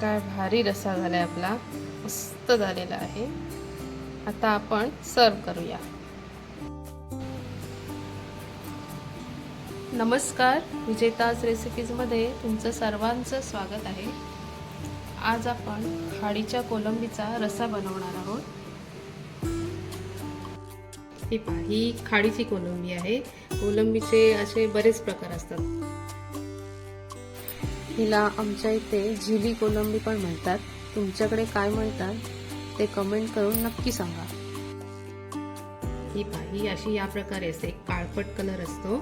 काय भारी रसा आहे आपला. मस्त झालेला आहे. आता आपण सर्व करूया. नमस्कार विजेताज रेसिपीजमध्ये तुमचं सर्वांचं स्वागत आहे. आज आपण खाडीच्या कोलंबीचा रसा बनवणार आहोत. ही ही खाडीची कोलंबी आहे. कोलंबीचे असे बरेच प्रकार असतात. हिला आमच्या इथे झिली कोलंबी पण म्हणतात. तुमच्याकडे काय म्हणतात ते कमेंट करून नक्की सांगा. ही पाही अशी या प्रकारे असते एक काळपट कलर असतो.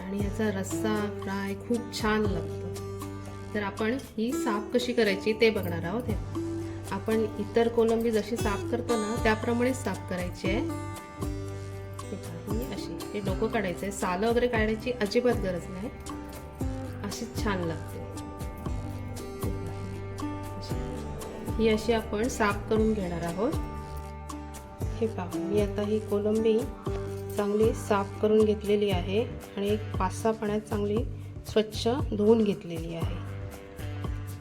आणि याचा रस्सा फ्राय खूप छान लागतो. तर आपण ही साफ कशी करायची ते बघणार आहोत. हे. आपण इतर कोलंबी जशी साफ करतो ना त्याप्रमाणेच साफ करायची आहे. अशी हे डोकं काढायचं आहे सालं वगैरे काढायची अजिबात गरज नाही. अशीच छान लागते. ही अशी आपण साफ करून घेणार आहोत. हे पहा मी आता ही कोलंबी चांगली साफ करून घेतलेली आहे आणि एक पाच सहा पाण्यात चांगली स्वच्छ धुवून घेतलेली आहे.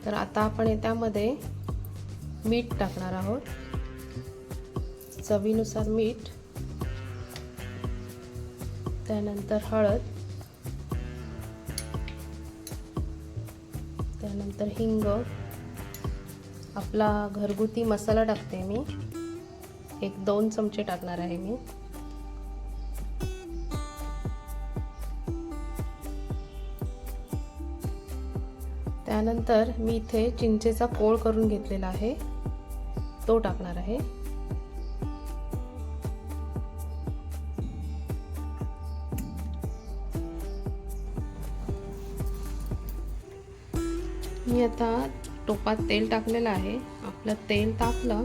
तर आता आपण त्यामध्ये मीठ टाकणार आहोत. चवीनुसार मीठ त्यानंतर हळद त्यानंतर हिंग आपला घरगुती मसाला टाकते मी. एक दोन चमचे टाकणार आहे मी. त्यानंतर मी इथे चिंचेचा कोळ करून घेतलेला आहे. तो टाकणार आहे. मी आता टोपात तेल टाकलेलं आहे. आपलं तेल तापलं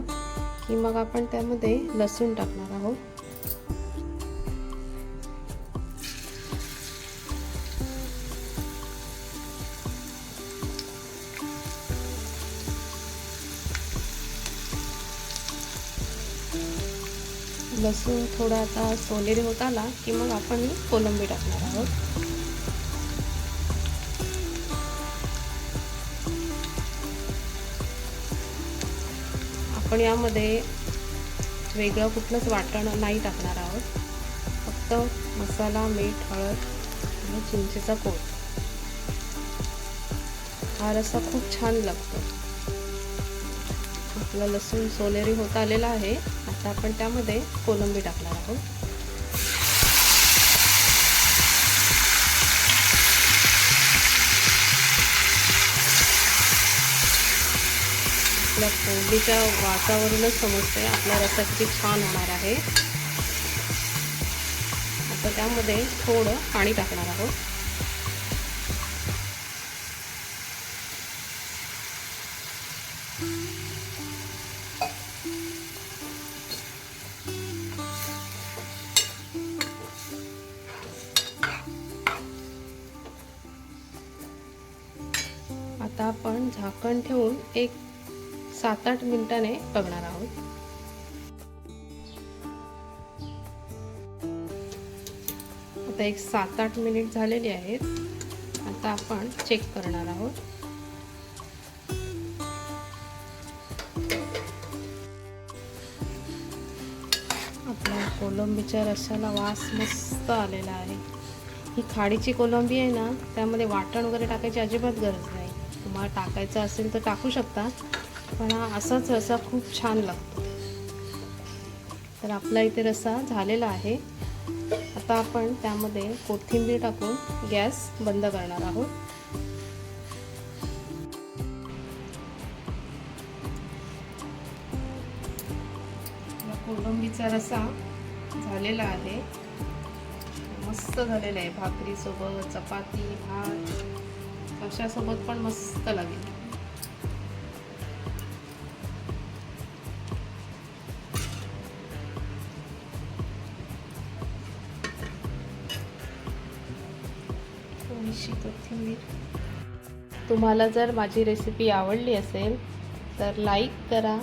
की मग आपण त्यामध्ये लसूण टाकणार आहोत. लसूण थोडा आता सोनेरी होत आला की मग आपण कोलंबी टाकणार आहोत. आपण यामध्ये वेगळं कुठलंच वाटण नाही टाकणार आहोत. फक्त मसाला मीठ हळद आणि चिंचेचा कोळ हा रस्सा खूप छान लागतो. आपलं लसूण सोनेरी होत आलेला आहे. आता आपण त्यामध्ये कोलंबी टाकणार आहोत. आपल्या कोंबडीच्या वासावरूनच समजते आपला रस्सा किती छान होणार आहे. आता त्यामध्ये थोडं पाणी टाकणार आहोत. आता आपण झाकण ठेवून एक सात आठ मिनिटाने बघणार आहोत. आता एक सात आठ मिनिट झालेली आहेत. आता आपण चेक करणार आहोत. आपल्या कोलंबीच्या रश्याला वास मस्त आलेला आहे. ही खाडीची कोलंबी आहे ना त्यामध्ये वाटण वगैरे टाकायची अजिबात गरज नाही. तुम्हाला टाकायचं असेल तर टाकू शकता. पण हा असाच रसा खूप छान लागतो. तर आपला इथे रसा झालेला आहे. आता आपण त्यामध्ये कोथिंबीर टाकून गॅस बंद करणार आहोत. कोलंबीचा रसा झालेला आहे. मस्त झालेला आहे. भाकरीसोबत चपाती भात कशासोबत पण मस्त लागेल. थोडीशी कोथिंबीर तुम्हाला जर माझी रेसिपी आवडली असेल तर लाईक करा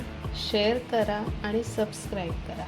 शेअर करा आणि सबस्क्राईब करा.